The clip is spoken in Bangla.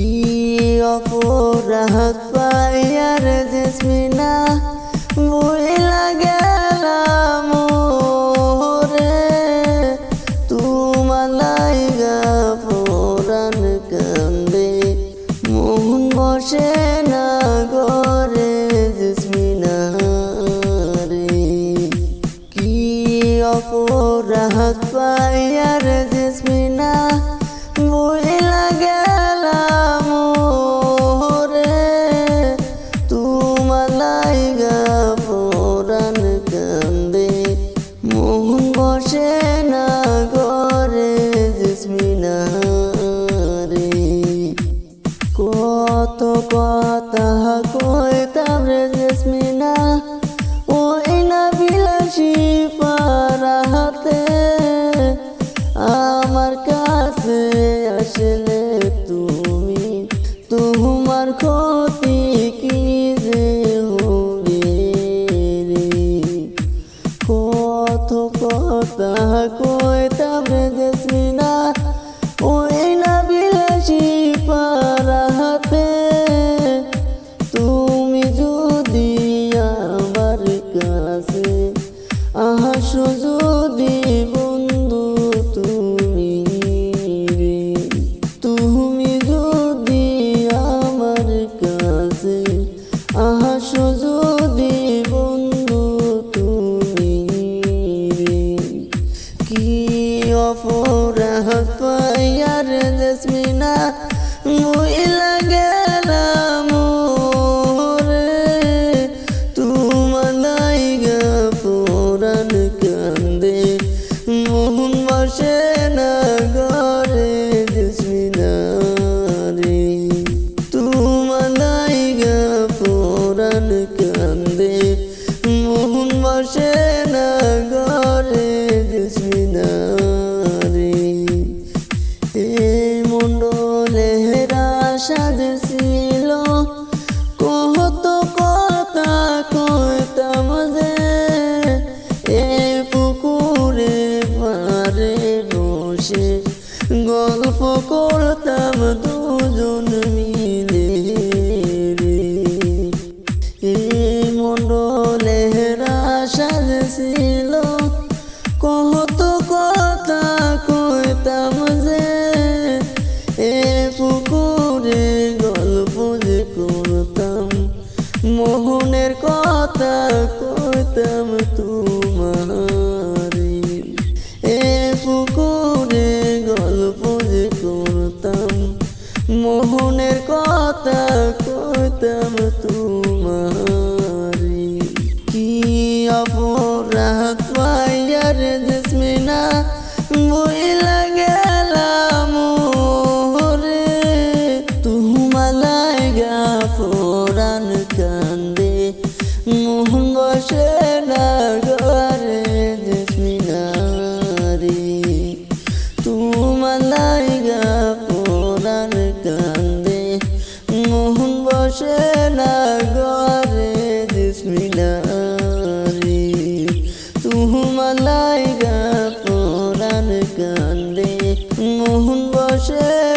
কি অপরাধ পাইয়ার জেসমিনা বইলা গেলাম রে তোমালাই গা পরাণ কান্দে মোহন বসে না গরে জেসমিনা রে কি good. অপরাধ পাইয়ার জেসমিনা মইলা গেলাম রে তোমালাই গা পুরান কান্দে, মোহন বসে না গরে জেসমিনা রে। তোমালাই গা পুরান কান্দে, মোহন বসে না গরে জেসমিনা গল্প করতাম দুজন মিলে। মোহনের কথা কইতাম তোমারি। কি অপরাধ পাইয়ার মোহন বসে।